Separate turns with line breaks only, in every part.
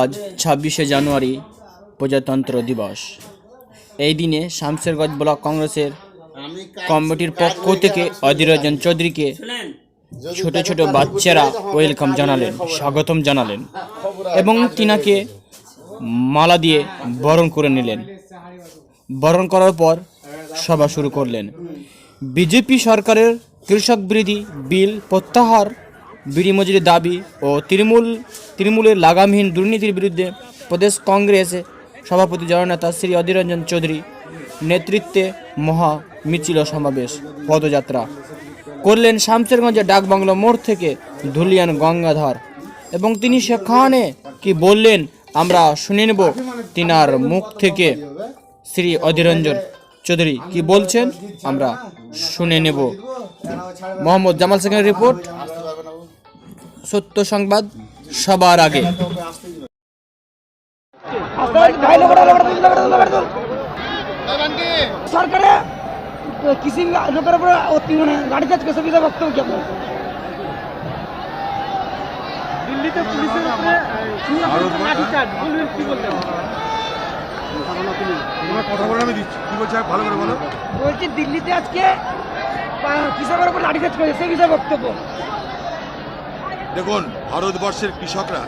আজ ছাব্বিশে জানুয়ারি প্রজাতন্ত্র দিবস। এই দিনে শামসেরগঞ্জ ব্লক কংগ্রেসের কমিটির পক্ষ থেকে অধীর রঞ্জন চৌধুরীকে ছোট ছোট বাচ্চারা ওয়েলকাম জানালেন, স্বাগতম জানালেন এবং তিনাকে মালা দিয়ে বরণ করে নিলেন। বরণ করার পর সভা শুরু করলেন। বিজেপি সরকারের কৃষক বিরোধী বিল প্রত্যাহার বিড়ি মজুরি দাবি ও তৃণমূল, তৃণমূলের লাগামহীন দুর্নীতির বিরুদ্ধে প্রদেশ কংগ্রেস সভাপতি জননেতা শ্রী অধীর রঞ্জন চৌধুরী নেতৃত্বে মহা মিছিল সমাবেশ, পদযাত্রা। করলেন শামসেরগঞ্জের ডাকবাংলো মোড় থেকে ধুলিয়ান গঙ্গাধর। এবং তিনি সেখানে কি বললেন আমরা শুনে নেব তিনার মুখ থেকে। শ্রী অধীরঞ্জন চৌধুরী কি বলছেন আমরা শুনে নেব। মোহাম্মদ জামাল সিংয়ের রিপোর্ট। সত্য সংবাদ সবার আগে।
সরকারে কৃষি লোকের উপরে অতি মানে গাড়ি বিষয়ে বক্তব্য কি আপনার? দিল্লিতে পুলিশের উপরে লাঠিচার্জ বলবেন কি বললেন?
কথা বলে আমি দিচ্ছি। কি বলছে? ভালো করে বলো।
বলছি দিল্লিতে আজকে কৃষকের উপর লাঠিচার্জ করেছে সে বিষয়ে বক্তব্য
দেখুন, ভারতবর্ষের কৃষকরা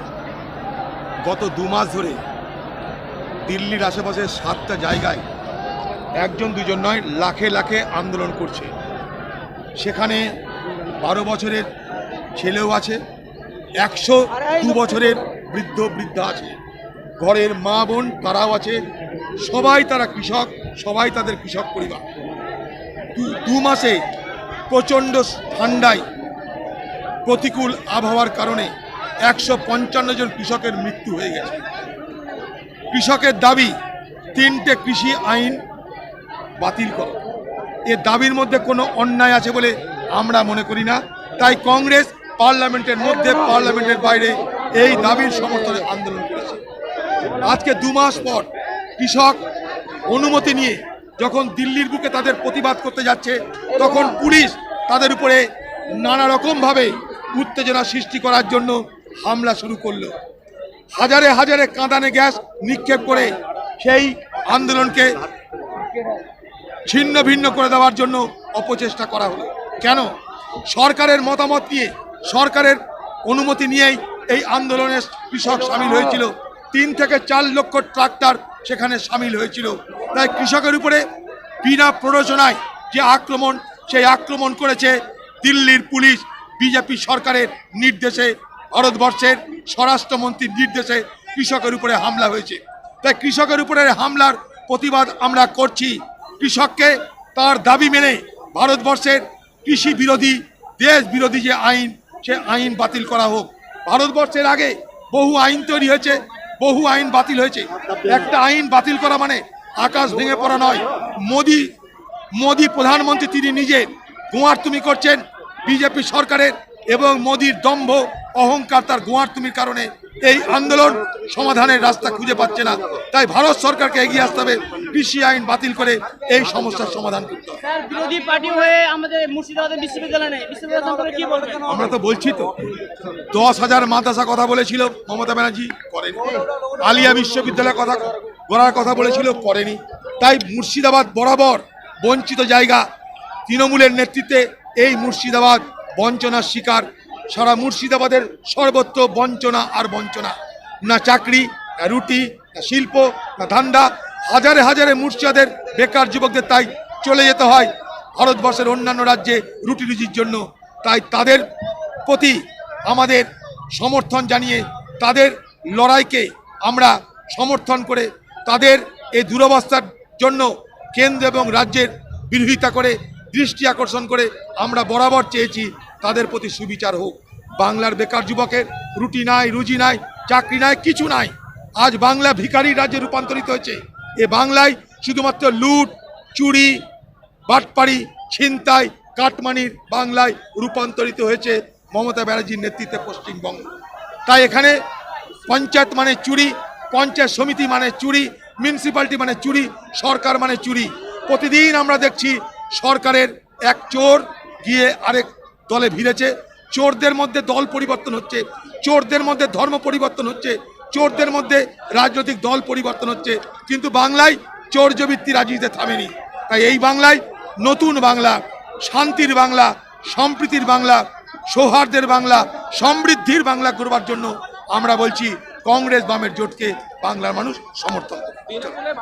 গত দু মাস ধরে দিল্লির আশেপাশে সাতটা জায়গায় একজন দুজন নয়, লাখে লাখে আন্দোলন করছে। সেখানে বারো বছরের ছেলেও আছে, একশো দু বছরের বৃদ্ধ বৃদ্ধা আছে। ঘরের মা বোন তারাও আছে, সবাই তারা কৃষক, সবাই তাদের কৃষক পরিবার। দু- মাসে প্রচণ্ড ঠান্ডায় প্রতিকূল আবহাওয়ার কারণে একশো পঞ্চান্ন জন কৃষকের মৃত্যু হয়ে গেছে। কৃষকের দাবি, তিনটে কৃষি আইন বাতিল করো। এ দাবির মধ্যে কোনো অন্যায় আছে বলে আমরা মনে করি না। তাই কংগ্রেস পার্লামেন্টের মধ্যে, পার্লামেন্টের বাইরে এই দাবির সমর্থনে আন্দোলন করেছে। আজকে দু মাস পর কৃষক অনুমতি নিয়ে যখন দিল্লির বুকে তাদের প্রতিবাদ করতে যাচ্ছে, তখন পুলিশ তাদের উপরে নানা রকমভাবে উত্তেজনা সৃষ্টি করার জন্য হামলা শুরু করল। হাজারে হাজারে কাঁদানে গ্যাস নিক্ষেপ করে সেই আন্দোলনকে ছিন্ন ভিন্ন করে দেওয়ার জন্য অপচেষ্টা করা হলো। কেন? সরকারের মতামত নিয়ে, সরকারের অনুমতি নিয়েই এই আন্দোলনে কৃষক সামিল হয়েছিল। তিন থেকে চার লক্ষ ট্রাক্টর সেখানে সামিল হয়েছিল। তাই কৃষকের উপরে বিনা প্ররোচনায় যে আক্রমণ, সেই আক্রমণ করেছে দিল্লির পুলিশ। বিজেপি সরকারের নির্দেশে ভারতবর্ষের স্বরাষ্ট্রমন্ত্রীর নির্দেশে কৃষকের উপরে হামলা হয়েছে। তাই কৃষকের উপরে হামলার প্রতিবাদ আমরা করছি। কৃষককে তার দাবি মেনে ভারতবর্ষের কৃষি বিরোধী, দেশ বিরোধী যে আইন, সে আইন বাতিল করা হোক। ভারতবর্ষের আগে বহু আইন তৈরি হয়েছে, বহু আইন বাতিল হয়েছে। একটা আইন বাতিল করা মানে আকাশ ভেঙে পড়া নয়। মোদি মোদি প্রধানমন্ত্রী তিনি নিজে, গোয়ার তুমি করছেন বিজেপি সরকারের এবং মোদির দম্ভ অহংকার তার গোয়ার তুমির কারণে এই আন্দোলন সমাধানের রাস্তা খুঁজে পাচ্ছে না। তাই ভারত সরকারকে এগিয়ে আসতে হবে কৃষি আইন বাতিল করে এই সমস্যার সমাধান করতে হবে।
বিরোধী পার্টি হয়ে আমাদের মুর্শিদাবাদের বিশ্ববিদ্যালয় বিশ্ববিদ্যালয় কি বলবেন?
আমরা তো বলছি তো দশ হাজার মাদ্রাসা কথা বলেছিল মমতা ব্যানার্জি করেনি। আলিয়া বিশ্ববিদ্যালয়ের কথা গড়ার কথা বলেছিল করেনি। তাই মুর্শিদাবাদ বরাবর বঞ্চিত জায়গা তৃণমূলের নেতৃত্বে এই মুর্শিদাবাদ বঞ্চনার শিকার। সারা মুর্শিদাবাদের সর্বত্র বঞ্চনা আর বঞ্চনা। না চাকরি, না রুটি, না শিল্প, না ধান্দা। হাজারে হাজারে মুর্শিদাদের বেকার যুবকদের তাই চলে যেতে হয়। ভারতবর্ষের অন্যান্য রাজ্যে রুটি রুজির জন্য। তাই তাদের প্রতি আমাদের সমর্থন জানিয়ে তাদের লড়াইকে আমরা সমর্থন করে তাদের এই দুরবস্থার জন্য কেন্দ্র এবং রাজ্যের বিরোধিতা করে দৃষ্টি আকর্ষণ করে আমরা বরাবর চেয়েছি তাদের প্রতি সুবিচার হোক। বাংলার বেকার যুবকের রুটি নাই, রুজি নাই, চাকরি নাই, কিছু নাই। আজ বাংলা ভিখারি রাজ্যে রূপান্তরিত হয়েছে। এ বাংলায় শুধুমাত্র লুট, চুরি, বাটপাড়ি, ছিনতাই, কাটমানির বাংলায় রূপান্তরিত হয়েছে মমতা ব্যানার্জির নেতৃত্বে পশ্চিমবঙ্গ। তাই এখানে পঞ্চায়েত মানে চুরি, পঞ্চায়েত সমিতি মানে চুরি মিউনিসিপ্যালিটি মানে চুরি, সরকার মানে চুরি। প্রতিদিন আমরা দেখছি সরকারের এক চোর গিয়ে আরেক দলে ভিড়েছে। চোরদের মধ্যে দল পরিবর্তন হচ্ছে। চোরদের মধ্যে ধর্ম পরিবর্তন হচ্ছে। চোরদের মধ্যে রাজনৈতিক দল পরিবর্তন হচ্ছে। কিন্তু বাংলায় চৌর্যবৃত্তি রাজনীতিতে থামেনি। তাই এই বাংলায় নতুন বাংলা, শান্তির বাংলা, সম্প্রীতির বাংলা সৌহার্দ্যের বাংলা, সমৃদ্ধির বাংলা করবার জন্য আমরা বলছি কংগ্রেস বামের জোটকে বাংলার মানুষ সমর্থন করে